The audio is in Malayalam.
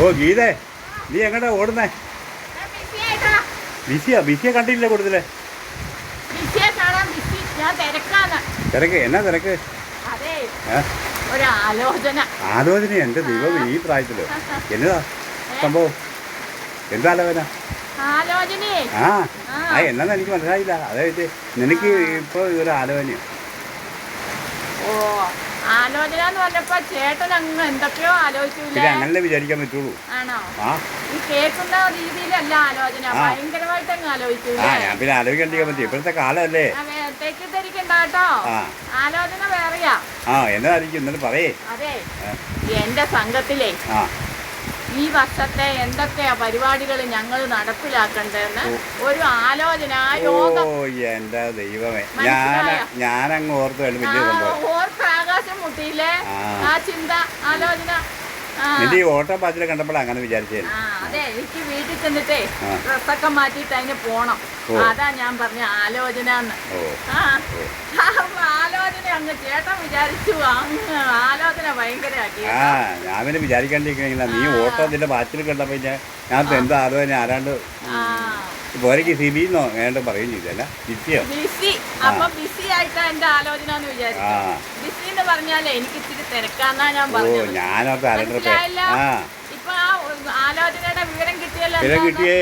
ഓ ഗീതേ നീ എങ്ങോട്ടാ ഓടുന്നേ. ബിസിയാ ബിസിയെ കണ്ടില്ല കൂടുതലേ. തിരക്ക്? എന്നാ തിരക്ക്? ആലോചന എന്റെ ദൈവം ഈ പ്രായത്തിൽ. എന്നതാ സംഭവം? എന്താ ആലോചന? ആലോചനയെ ആ ആ. എന്നാന്ന് എനിക്ക് മനസ്സിലായില്ല. അതായത് നിനക്ക് ഇപ്പൊ ഒരു ആലോചനയോ. ഓ ആലോചന എന്ന് പറഞ്ഞപ്പോ ചേട്ടൻ അങ്ങ് എന്തൊക്കെയോ ആലോചിച്ചില്ല? പിന്നെ അങ്ങനെ വിചാരിക്കാൻ പറ്റുള്ളൂ. ആണോ? ഈ കേൾക്കുന്ന രീതിയിലല്ല ആലോചന. ഭയങ്കരമായിട്ട് അങ്ങ് ആ ഞാൻ പിന്നെ ആലോചിക്കാണ്ടിരിക്കാൻ പറ്റും. ഇപ്പോഴത്തെ കാലമല്ലേ തെറ്റിദ്ധരിക്കണ്ട കേട്ടോ. ആ. ആലോചന വേറെയാ. ആ എന്നതായിരിക്കും എന്നിട്ട് പറയേ. അതെ? എന്റെ സംഘത്തിലെ ഈ വർഷത്തെ എന്തൊക്കെയാ പരിപാടികൾ ഞങ്ങൾ നടപ്പിലാക്കണ്ടെന്ന് ഒരു ആലോചന യോഗം. ഓ എന്റെ ദൈവമേ. ഞാൻ? ഞാനങ്ങ് ഓർത്തു വലിയ സംഭവം. ഓർക്ക് ആ. ചിന്ത ആലോചന. നിന്റെ ഈ ഓട്ടം പാച്ചിലെ കണ്ടപ്പോഴാണ് അങ്ങനെ വിചാരിച്ചേ ആ അതെ എനിക്ക് വീട്ടിൽ ചെന്നിട്ടേ ആ. ഡ്രസ്സൊക്കെ മാറ്റിയിട്ട് അതിന് പോണം ഓ. അതാ ഞാൻ പറഞ്ഞ ആലോചന എന്ന് ഓ ആ ആ, ആലോചന അങ്ങ് ചേട്ടൻ വിചാരിച്ചു അങ്ങ് ആലോചന ഭയങ്കരമാക്കി ആ ഞാൻ പിന്നെ വിചാരിക്കാണ്ടിരിക്കണെങ്കിലാ. നീ ഓട്ടോ നിന്റെ ബാച്ചിൽ കണ്ടപ്പോൾ ഞാൻ ഞാൻ എന്താ ആലോചന? ആരാണ്ട് ആ. ബി സിബിന്നോ ഏതാണ്ട് പറയും ചെയ്തല്ല ബിസിയോ? ബിസി. അപ്പൊ ബിസി ആയിട്ടാ എന്റെ ആലോചന എന്ന് വിചാരിച്ചു. ബിസി എന്ന് പറഞ്ഞാലേ എനിക്ക് ഇച്ചിരി തിരക്കാന്നാ ഞാൻ പറഞ്ഞു ഞാനോർത്ത് ഇപ്പൊ ആ ആലോചനയുടെ വിവരം കിട്ടിയല്ലോ കിട്ടിയേ.